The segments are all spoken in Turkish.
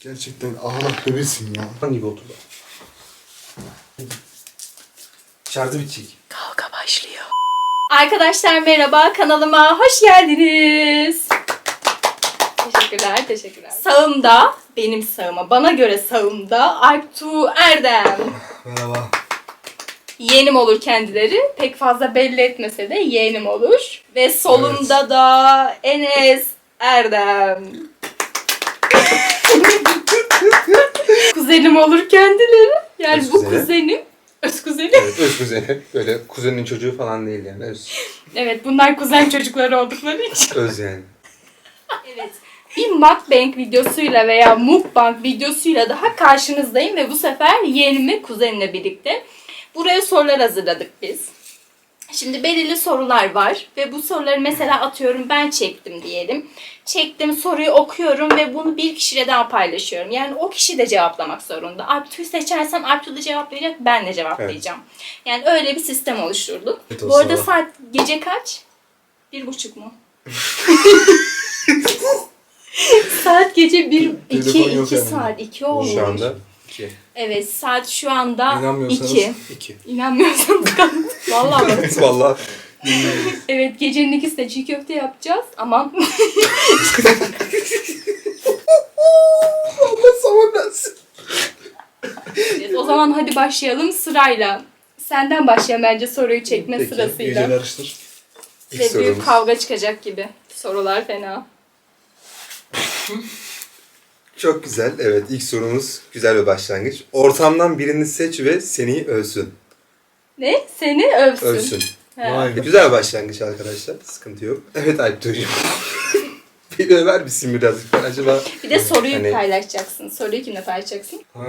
Gerçekten ağlak bebesin ya. Lan gibi oldu da. Şarjı bitecek. Kavga başlıyor. Arkadaşlar merhaba kanalıma hoş geldiniz. Teşekkürler, teşekkürler. Sağımda, benim sağıma, bana göre sağımda Alptu Erdem. Merhaba. Yeğenim olur kendileri. Pek fazla belli etmese de yeğenim olur. Ve solumda da Enes Erdem. kuzenim olur kendileri. Yani Öz bu kuzeni. kuzenim. Öz kuzenim. Evet öz kuzeni. Böyle kuzenin çocuğu falan değil yani. Öz. Evet bunlar kuzen çocukları oldukları için. Öz yani. Evet. Bir mukbang videosuyla veya mukbang videosuyla daha karşınızdayım ve bu sefer yeğenimi kuzenimle birlikte. Buraya sorular hazırladık biz. Şimdi belirli sorular var ve bu soruları mesela atıyorum ben çektim diyelim. Çektim soruyu okuyorum ve bunu bir kişiyle daha paylaşıyorum. Yani o kişi de cevaplamak zorunda. Alptuğ'u seçersem Alptuğ da cevaplayacak, ben de cevaplayacağım. Yani öyle bir sistem oluşturduk. Evet, bu arada saat gece kaç? Bir buçuk mu? saat gece bir, iki, iki yani. saat, iki olmuş. Şu anda 2. Evet saat şu anda İnanmıyorsanız- iki. 2. İnanmıyorsanız kalın. Vallahi bak. Valla. Evet gecenin ikisinde çiğ köfte yapacağız. Aman. Savunmasın. Evet, o zaman hadi başlayalım sırayla. Senden başlayalım bence soruyu çekme Peki, sırasıyla. Geceler araştır. İlk Ve büyük sorumuz. kavga çıkacak gibi. Sorular fena. Çok güzel. Evet ilk sorumuz güzel bir başlangıç. Ortamdan birini seç ve seni övsün. Ne? Seni övsün. Övsün. Vay be. Güzel bir başlangıç arkadaşlar. Sıkıntı yok. Evet Alptuğ'cum. Beni över misin birazcık? Ben acaba... Bir de soruyu Hani- paylaşacaksın. Soruyu kimle paylaşacaksın? Ha,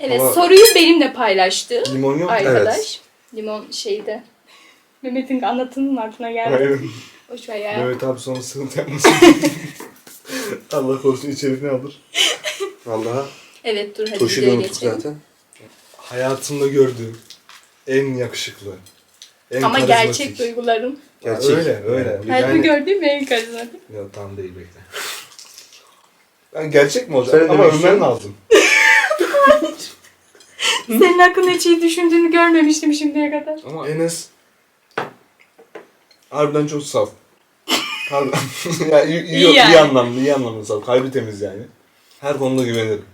Evet Ama- soruyu benimle paylaştı. Limon yok? Arkadaş. Evet. Limon şeyde. Mehmet'in anlatının aklına geldi. Hayır. Boş ver ya. Evet abi sonra sıkıntı yapmasın. Allah korusun içerik alır? Vallahi Evet dur hadi Toşi de videoya unuttuk geçelim. zaten. Hayatımda gördüğüm en yakışıklı, en Ama karizmatik. gerçek duyguların. Gerçek. Öyle öyle. Hayatımı Yani, gördüğüm en karizmatik. ya tam değil bekle. Ben gerçek mi olacak? Söyle Ama demek lazım. Senin hakkında hiç iyi düşündüğünü görmemiştim şimdiye kadar. Ama Enes harbiden çok saf. Harbiden. ya, iyi, iyi, İyi iyi, yani. anlamda, iyi anlamda saf. Kalbi temiz yani. Her konuda güvenirim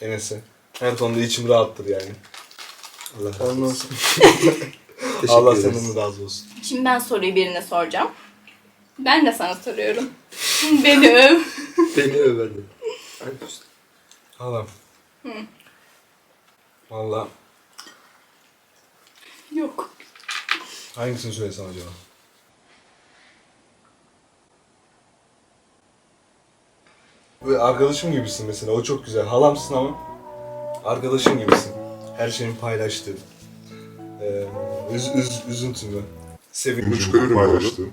Enes'e. Her konuda içim rahattır yani. Allah razı olsun. Teşekkür Allah senden razı olsun. Şimdi ben soruyu birine soracağım. Ben de sana soruyorum. Beni öv. Beni överdi. Alp Usta. Halam. Valla Yok. hangisini söylesem acaba? Böyle arkadaşım gibisin mesela. O çok güzel. Halamsın ama arkadaşım gibisin. Her şeyini paylaştığın. Ee, üz, üz, üzüntümü. Sevinçimi. çıkarırım paylaştım.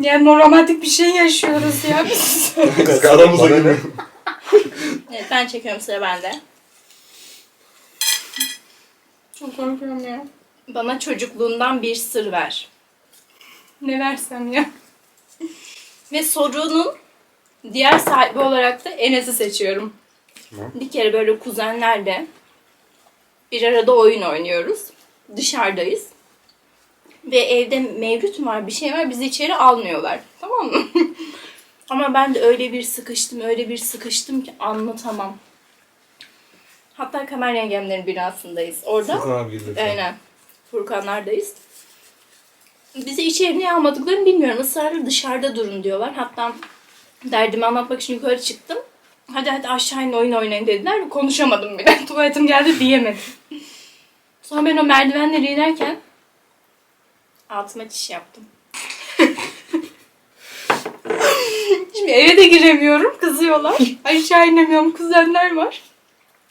Yani romantik bir şey yaşıyoruz ya biz. Aramıza gibi. evet ben çekiyorum sıra bende. Çok korkuyorum ya. Bana çocukluğundan bir sır ver. Ne versem ya. Ve sorunun diğer sahibi olarak da Enes'i seçiyorum. Tamam. Bir kere böyle kuzenlerle bir arada oyun oynuyoruz. Dışarıdayız. Ve evde mevcut mu var bir şey var bizi içeri almıyorlar. Tamam mı? Ama ben de öyle bir sıkıştım öyle bir sıkıştım ki anlatamam. Hatta Kamer yengemlerin binasındayız. Orada Furkan abi geldi. Aynen. Furkanlardayız. Bizi içeri niye almadıklarını bilmiyorum. Israrla dışarıda durun diyorlar. Hatta derdimi anlatmak için yukarı çıktım. Hadi hadi aşağı in oyun oynayın dediler. Konuşamadım bile. Tuvaletim geldi diyemedim. Sonra ben o merdivenleri inerken altıma çiş yaptım. Şimdi eve de giremiyorum. Kızıyorlar. Aşağı inemiyorum. Kuzenler var.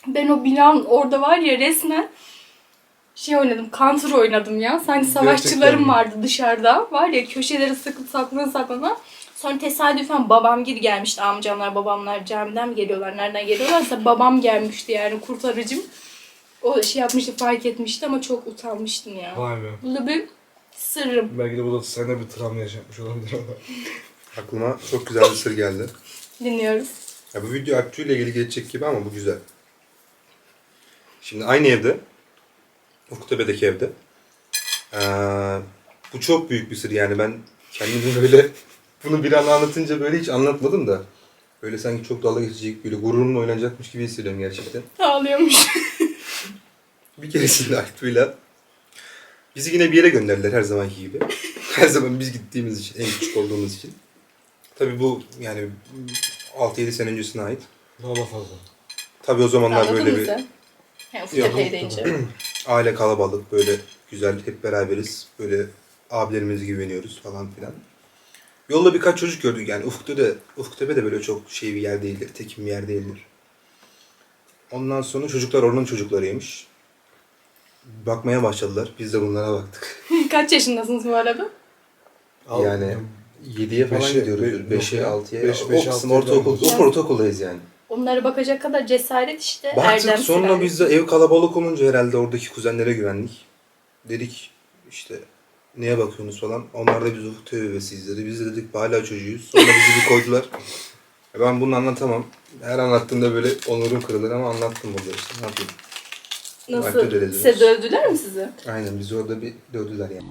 Ben o binanın orada var ya resmen şey oynadım, counter oynadım ya. Sanki savaşçılarım Gerçekten vardı dışarıda. Var ya köşelere sıkı saklana saklana. Sonra tesadüfen babam geri gelmişti. Amcamlar, babamlar camiden mi geliyorlar, nereden geliyorlarsa babam gelmişti yani kurtarıcım. O şey yapmıştı, fark etmişti ama çok utanmıştım ya. Vay be. Bu da bir sırrım. Belki de bu da sende bir travma yaşatmış olabilir ama. Aklıma çok güzel bir sır geldi. Dinliyoruz. Ya bu video Alptu ile ilgili geçecek gibi ama bu güzel. Şimdi aynı evde. Ufuktepe'deki evde. Ee, bu çok büyük bir sır yani ben kendimi böyle bunu bir an anlatınca böyle hiç anlatmadım da. Böyle sanki çok dalga geçecek, böyle gururumla oynanacakmış gibi hissediyorum gerçekten. Ağlıyormuş. Bir keresinde Aktu'yla bizi yine bir yere gönderdiler her zamanki gibi. her zaman biz gittiğimiz için, en küçük olduğumuz için. Tabii bu yani 6-7 sene öncesine ait. Daha da fazla. Tabii o zamanlar Anladın böyle bir sen? He, Ufuk Yok, deyince. aile kalabalık, böyle güzel, hep beraberiz. Böyle abilerimize güveniyoruz falan filan. Yolda birkaç çocuk gördük yani Ufuk'ta da, Ufuktepe de böyle çok şey bir yer değildir, tekin bir yer değildir. Ondan sonra çocuklar oranın çocuklarıymış. Bakmaya başladılar. Biz de bunlara baktık. Kaç yaşındasınız bu arada? Al- Yani 7'ye falan Beşe- gidiyoruz. be- 5'e, yok ya. 6'ya. Beş- O beş, kısım altıya ortaokul, falan. o ortaokuldayız yani. Onlara bakacak kadar cesaret işte. Baktık erdem sonra silahı. biz de ev kalabalık olunca herhalde oradaki kuzenlere güvendik. Dedik işte neye bakıyorsunuz falan. Onlar da biz ufuk tövbesiyiz dedi. Biz de dedik hala çocuğuyuz. Sonra bizi bir koydular. E Ben bunu anlatamam. Her anlattığımda böyle onurum kırılır ama anlattım burada işte. Ne yapayım? Nasıl? Size dövdüler mi sizi? Aynen bizi orada bir dövdüler yani.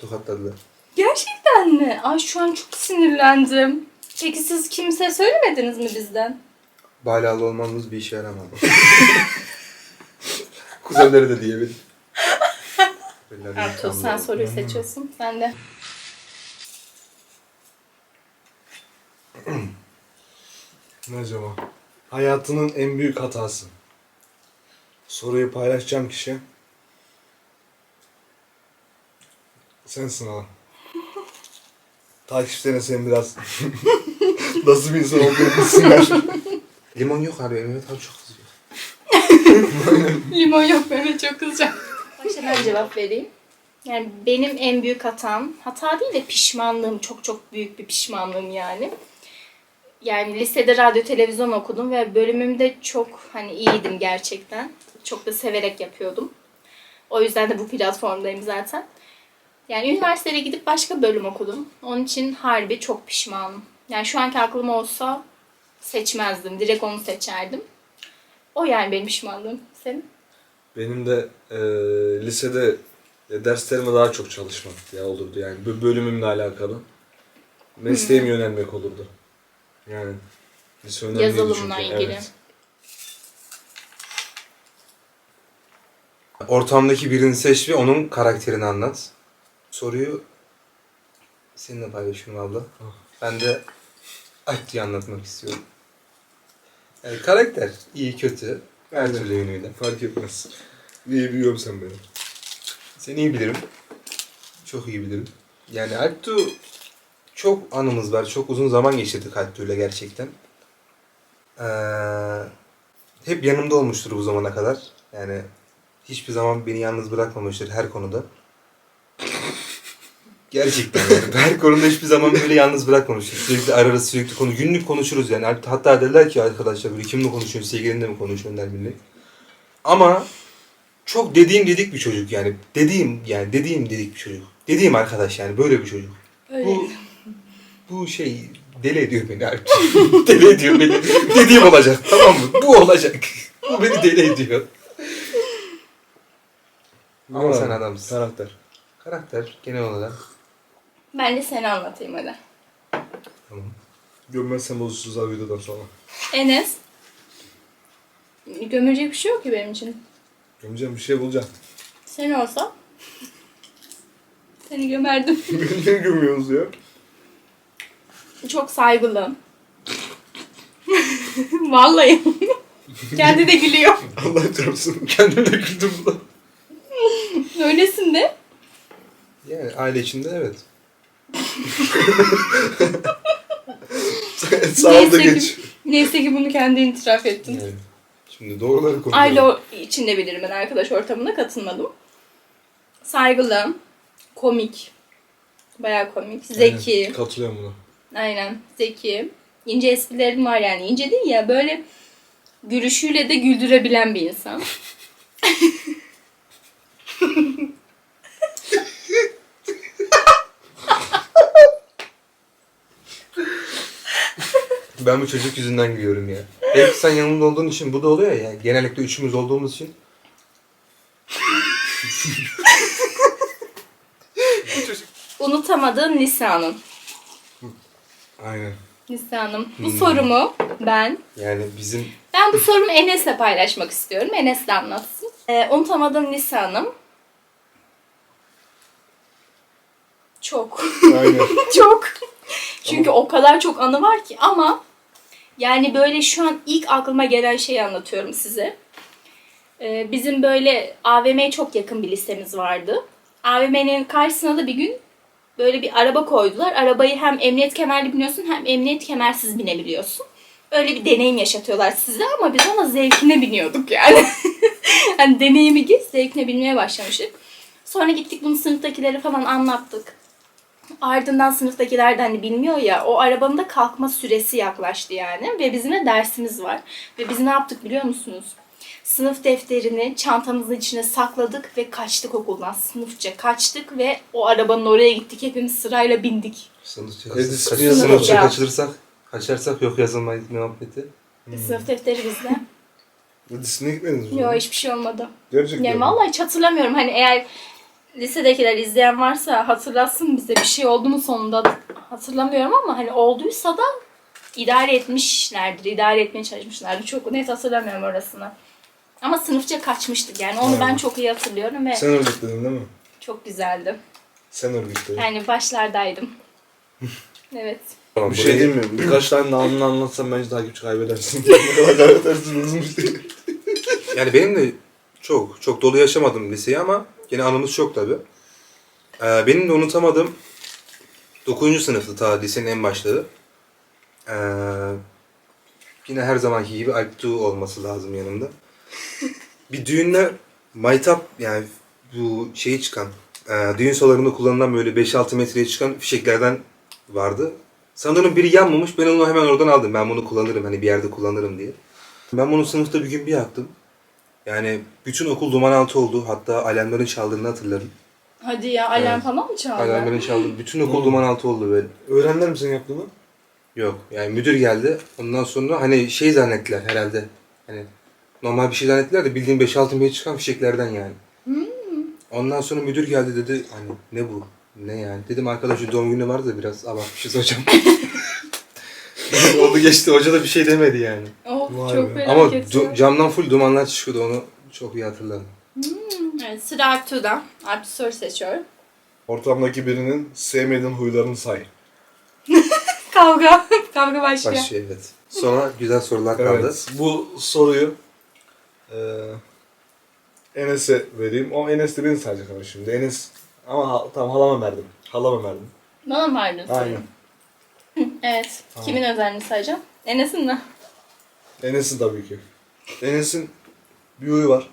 Tokatladılar. Gerçekten mi? Ay şu an çok sinirlendim. Peki siz kimse söylemediniz mi bizden? Balalı olmamız bir işe yaramadı. Kuzenleri de diyebilirim. Böyle Ertuğ sen soruyu seçiyorsun. Sen de. Ne acaba? Hayatının en büyük hatası. Soruyu paylaşacağım kişi. Sensin ha. Takipçilerine senin biraz nasıl bir insan olduğunu bilsinler. Limon yok abi. Mehmet abi çok kızıyor. Limon yok Mehmet çok kızacak. Başta ben cevap vereyim. Yani benim en büyük hatam, hata değil de pişmanlığım, çok çok büyük bir pişmanlığım yani. Yani lisede radyo televizyon okudum ve bölümümde çok hani iyiydim gerçekten. Çok da severek yapıyordum. O yüzden de bu platformdayım zaten. Yani üniversiteye gidip başka bölüm okudum. Onun için harbi çok pişmanım. Yani şu anki aklım olsa seçmezdim. Direkt onu seçerdim. O yani benim pişmanlığım. Senin? Benim de e, lisede e, derslerime daha çok çalışmak ya olurdu yani bu bölümümle alakalı. Mesleğime yönelmek olurdu. Yani lise önemliydi Yazılımla çünkü, ilgili. evet. Ortamdaki birini seç ve onun karakterini anlat. Soruyu seninle paylaşıyorum abla. Ben de Akti'yi anlatmak istiyorum. Yani karakter iyi kötü her türlü yönüyle. Fark etmez. İyi biliyorum sen beni. Seni iyi bilirim. Çok iyi bilirim. Yani Alptu çok anımız var. Çok uzun zaman geçirdik Alptu'yla gerçekten. Ee, hep yanımda olmuştur bu zamana kadar. Yani hiçbir zaman beni yalnız bırakmamıştır her konuda. Gerçekten yani. Her konuda hiçbir zaman böyle yalnız bırakmamıştır. Sürekli ararız, sürekli konu. Günlük konuşuruz yani. Hatta derler ki arkadaşlar böyle kimle konuşuyorsun, sevgilinle mi konuşuyorsun der millet. Ama çok dediğim dedik bir çocuk yani. Dediğim yani dediğim dedik bir çocuk. Dediğim arkadaş yani böyle bir çocuk. Öyle. Bu bu şey deli ediyor beni abi. deli ediyor beni. Dediğim olacak tamam mı? Bu olacak. Bu beni deli ediyor. Ama Ama sen adamsın. Karakter. Karakter genel olarak. Ben de seni anlatayım hadi. Tamam. Gömmezsen bozuşuruz abi videodan sonra. Enes. Gömülecek bir şey yok ki benim için. Gömeceğim bir şey bulacağım. Sen olsa seni gömerdim. Beni niye gömüyorsunuz ya? Çok saygılı. Vallahi. Kendi de gülüyor. Allah çarpsın. Kendime de güldüm. Öylesin de. Yani aile içinde evet. Sağ ol da Neyse geç. ki, neyse ki bunu kendi itiraf ettin. yani. Şimdi doğruları konuşalım. Aile içinde bilirim ben arkadaş ortamına katılmadım. Saygılı, komik, bayağı komik, zeki, Aynen, Katılıyorum buna. aynen zeki, ince esprilerim var yani ince değil ya böyle gülüşüyle de güldürebilen bir insan. Ben bu çocuk yüzünden gülüyorum ya. Hep sen yanımda olduğun için bu da oluyor ya. Genellikle üçümüz olduğumuz için. Unutamadığın Nisan'ın. Aynen. Nisan'ım. Bu sorumu ben Yani bizim ben bu sorumu Enes'le paylaşmak istiyorum. Enes de anlatsın. Ee, unutamadığım Nisan'ım. Çok. Aynen. çok. Çünkü o kadar çok anı var ki ama yani böyle şu an ilk aklıma gelen şeyi anlatıyorum size. Ee, bizim böyle AVM'ye çok yakın bir listemiz vardı. AVM'nin karşısına da bir gün böyle bir araba koydular. Arabayı hem emniyet kemerli biniyorsun hem emniyet kemersiz binebiliyorsun. Öyle bir deneyim yaşatıyorlar size ama biz ona zevkine biniyorduk yani. hani deneyimi geç zevkine binmeye başlamıştık. Sonra gittik bunu sınıftakilere falan anlattık. Ardından sınıftakiler de hani bilmiyor ya o arabanın da kalkma süresi yaklaştı yani ve bizim de dersimiz var. Ve biz ne yaptık biliyor musunuz? Sınıf defterini çantamızın içine sakladık ve kaçtık okuldan. Sınıfça kaçtık ve o arabanın oraya gittik. Hepimiz sırayla bindik. sınıf Edis- kaç, sınıf sınıfça ya. kaçırırsak, kaçarsak yok yazılmayı muhabbeti. Sınıf defteri bizde. Disney'e gitmediniz mi? Yok hiçbir şey olmadı. Gerçekten. Yani mi? vallahi hiç hatırlamıyorum. Hani eğer lisedekiler izleyen varsa hatırlatsın bize bir şey oldu mu sonunda hatırlamıyorum ama hani olduysa da idare etmişlerdir. idare etmeye çalışmışlardır. Çok net hatırlamıyorum orasını. Ama sınıfça kaçmıştık yani. Onu ben çok iyi hatırlıyorum ve Sen örgütledin değil mi? çok güzeldi. Sen örgütledin. Yani başlardaydım. evet. Tamam, Bir şey diyeyim mi? Birkaç tane daha anını anlatsam bence takipçi kaybedersin. ne kadar kaybedersin uzun bir şey. Yani benim de çok çok dolu yaşamadım liseyi ama yine anımız çok tabi. Ee, benim de unutamadığım 9. sınıftı ta lisenin en başları. Ee, yine her zamanki gibi Alptu olması lazım yanımda. Bir düğünde maytap yani bu şeyi çıkan e, düğün salonunda kullanılan böyle 5-6 metreye çıkan fişeklerden vardı. Sanırım biri yanmamış ben onu hemen oradan aldım. Ben bunu kullanırım hani bir yerde kullanırım diye. Ben bunu sınıfta bir gün bir yaktım. Yani bütün okul duman altı oldu. Hatta alarmların çaldığını hatırlarım. Hadi ya alarm Evet. falan mı çaldı? Alarmların çaldığı bütün okul duman altı oldu böyle. Öğrendiler mi senin yaptığını? Yok yani müdür geldi. Ondan sonra hani şey zannettiler herhalde. Hani normal bir şey zannettiler de bildiğin 5-6 metre çıkan fişeklerden yani. Ondan sonra müdür geldi dedi hani ne bu? Ne yani? Dedim arkadaşın doğum günü vardı da biraz abartmışız hocam. Oldu geçti. Hoca da bir şey demedi yani. Oh, Vay çok be. Ama du- camdan full dumanlar çıkıyordu onu çok iyi hatırladım. Evet, sıra Alptu'da. Alptu soru seçiyor. Ortamdaki birinin sevmediğin huylarını say. Kavga. Kavga başlıyor. Başlıyor evet. Sonra güzel sorular kaldı. Evet. Bu soruyu eee Enes'e vereyim. O Enes de beni sayacak ama şimdi. Enes ama ha, tamam halama verdim. Halama verdim. Bana mı verdin soruyu? Aynen. Evet. Kimin özelliğini sayacağım? Enes'in mi? Enes'in tabii ki. Enes'in bir huyu var.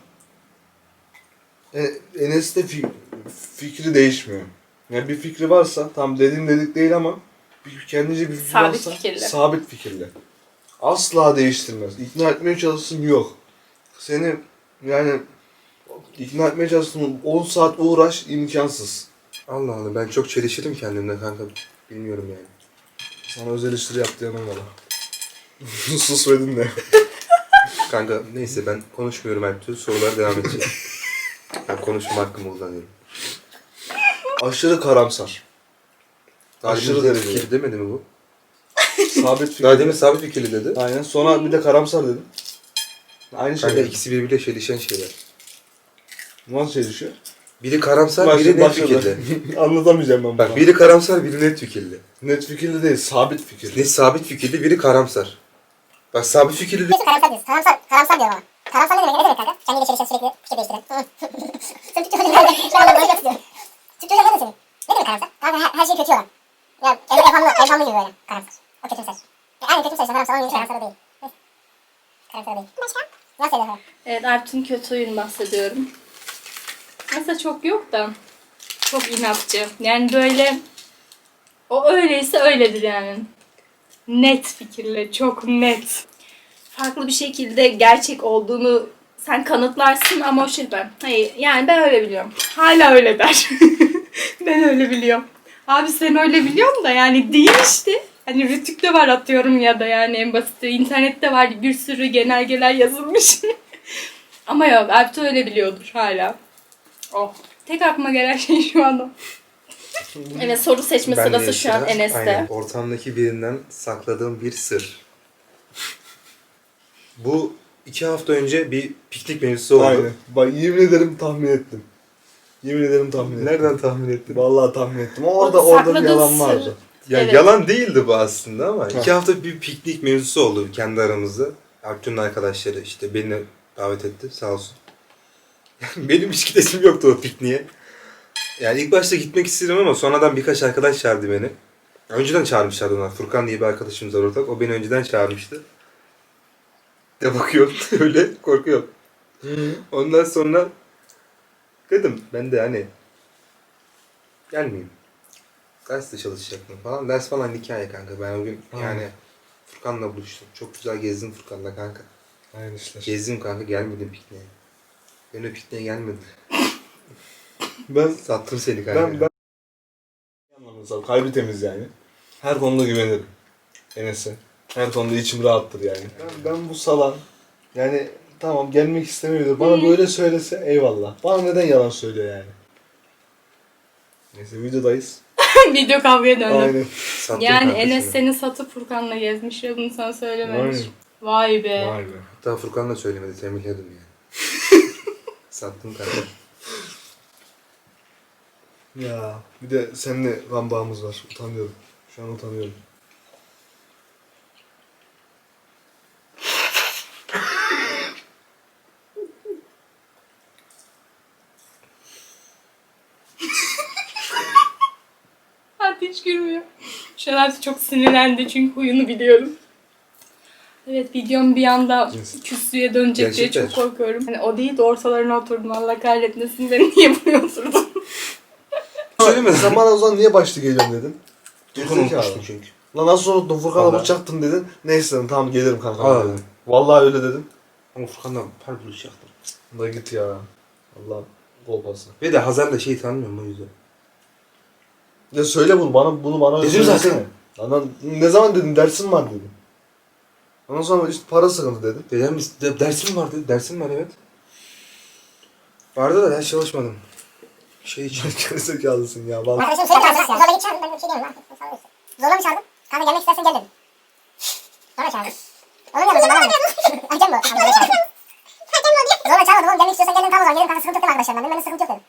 E, Enes'te fi- fikri değişmiyor. Yani bir fikri varsa tam dediğim dedik değil ama bir, kendince bir fikri Sabit varsa fikirli. sabit fikirli. Asla değiştirmez. İkna etmeye çalışsın yok. Seni yani ikna etmeye çalışsın 10 saat uğraş imkansız. Allah Allah ben çok çelişirim kendimle kanka. Bilmiyorum yani. Sana özel eleştiri yaptı yanım valla. Sus ve dinle. Kanka neyse ben konuşmuyorum her türlü sorulara devam edeceğiz. Ben konuşma hakkımı kullanıyorum. Aşırı karamsar. Aşırı derecede. Fikir demedi mi bu? Sabit fikirli. Daha demin sabit fikirli dedi. Aynen. Sonra bir de karamsar dedim. Aynı şey. Kanka ikisi birbiriyle çelişen şeyler. Nasıl çelişiyor? Biri karamsar, biri net fikirli. Anlatamayacağım ben bunu. Bak biri karamsar, biri net fikirli. Net fikirli değil, sabit fikirli. Ne sabit fikirli, biri karamsar. Bak sabit fikirli Diyorsun karamsar diyorsun. Karamsar, karamsar diyorum ama. Karamsar ne demek? Ne demek kanka? Kendiyle çelişen sürekli fikir değiştiren. Sen Türkçe hocam nerede? Şu anda konuşmak istiyorum. Türkçe hocam nerede senin? Ne demek karamsar? Kanka her, her şey kötü olan. Ya ev, evhamlı, evhamlı gibi böyle karamsar. O kötümser. Ya, aynı kötümser işte karamsar. Onun gibi karamsar o değil. Neyse. Karamsar o değil. Başka? Nasıl ediyor? Evet Alptu'nun kötü huyunu bahsediyorum. Aslında çok yok da çok inatçı. Yani böyle o öyleyse öyledir yani. Net fikirle, çok net. Farklı bir şekilde gerçek olduğunu sen kanıtlarsın ama o şey ben. Hayır yani ben öyle biliyorum. Hala öyle der. ben öyle biliyorum. Abi sen öyle biliyorsun da yani değil işte. Hani Rütük'te var atıyorum ya da yani en basiti. internette var bir sürü genelgeler yazılmış. Ama yok Alp de öyle biliyordur hala. Oh. Tek aklıma gelen şey şu an o. Evet soru seçme Ben sırası şu an. Enes'te. Aynen. Ortamdaki birinden sakladığım bir sır. Bu iki hafta önce bir piknik mevzusu oldu. Aynen. Bak yemin ederim tahmin ettim. Yemin ederim tahmin ettim. Nereden tahmin ettin? Vallahi tahmin ettim. Ama orada orada bir sakladığın yalan sır. vardı. Ya Evet. yalan değildi bu aslında ama Ha. iki hafta bir piknik mevzusu oldu kendi aramızda. Artun'un arkadaşları işte beni davet etti sağ olsun. Benim hiç gidesim yoktu o pikniğe. Yani ilk başta gitmek istedim ama sonradan birkaç arkadaş çağırdı beni. Önceden çağırmışlardı onlar. Furkan diye bir arkadaşımız var ortak. O beni önceden çağırmıştı. De bakıyorum öyle korkuyorum. Ondan sonra dedim ben de hani gelmeyeyim. Derste çalışacaktım falan. Ders falan hikaye kanka. Ben o gün Ha. yani Furkan'la buluştum. Çok güzel gezdim Furkan'la kanka. Aynı işler. Gezdim kanka gelmedim pikniğe. Ben o pikniğe gelmedim. Ben Sattım seni kanka. ben ben kalbi temiz yani. Her konuda güvenirim. Enes'e. Her konuda içim rahattır yani. Ben, ben bu salan yani tamam gelmek istemiyordur. Bana böyle söylese eyvallah. Bana neden yalan söylüyor yani? Neyse videodayız. Video kavgaya döndü. Aynen. Sattım Yani kanka Enes seni. seni satıp Furkan'la gezmiş ve bunu sana söylememiş. Aynen. Vay be. Vay be. Hatta Furkan da söylemedi. Tembihledim yani. Sattım kanka. Ya bir de seninle kan bağımız var. Utanıyorum. Şu an utanıyorum. Alp hiç gülmüyor. Şu an Alp çok sinirlendi çünkü huyunu biliyorum. Evet videom bir anda Yes. küslüğe dönecek diye Gerçekten. çok korkuyorum. Hani o değil de ortalarına oturdum Allah kahretmesin beni niye buraya oturdun? Söylemedin. Sen bana o zaman niye başta geliyorsun dedin? Furkan Gerizekalı. unutmuştun çünkü. Lan nasıl unuttun Furkan'a bulacaktım dedin. Neyse dedim tamam gelirim kanka dedim. Vallahi öyle dedim. Ama Furkan'la par buluşacaktım. Da git ya. Allah kolpası. Ve de Hazar'la şey tanımıyorum o yüzden. Ya söyle bunu bana bunu bana Dedim söylesene. Lan ne zaman dedim dersim var dedim. Ondan sonra işte para sıkıntı dedim. Dedem de, dersim vardı. Dersim var evet. Vardı da ders çalışmadım. Şey için. Gerizekalısın ya. Bana Arkadaşım seni çağırdı. Zorla git çağırdım. Ben bir şey diyemem lan. Zorla mı çağırdın? Kanka gelmek istersen gel dedim. Zorla çağırdım. Onun yanında bana mı? Hakem bu. Ama zorla çağırdım. Çağırmadım oğlum. Gelmek istiyorsan gel dedim. Tamam o zaman. Gelin kanka sıkıntı yok dedim arkadaşlarımdan. Dedim ben de sıkıntı yok dedim.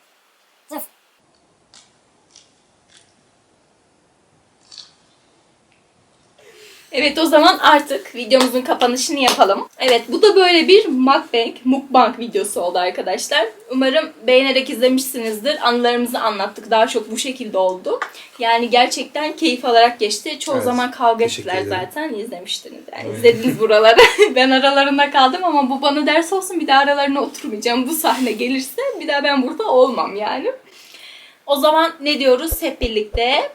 Evet o zaman artık videomuzun kapanışını yapalım. Evet bu da böyle bir mukbang, mukbang videosu oldu arkadaşlar. Umarım beğenerek izlemişsinizdir. Anılarımızı anlattık. Daha çok bu şekilde oldu. Yani gerçekten keyif alarak geçti. Çoğu Evet, zaman kavga teşekkür ettiler ederim. zaten. izlemiştiniz. Yani izlediniz buraları. ben aralarında kaldım ama bu bana ders olsun. Bir daha aralarına oturmayacağım. Bu sahne gelirse bir daha ben burada olmam yani. O zaman ne diyoruz hep birlikte?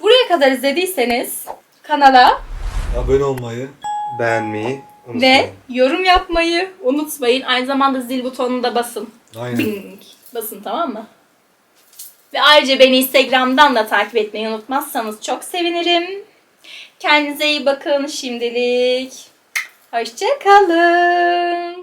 Buraya kadar izlediyseniz kanala abone olmayı, Beğenmeyi unutmayın. ve yorum yapmayı unutmayın. Aynı zamanda zil butonuna da basın. aynen. Bing. Basın tamam mı? Ve ayrıca beni Instagram'dan da takip etmeyi unutmazsanız çok sevinirim. Kendinize iyi bakın şimdilik. Hoşçakalın.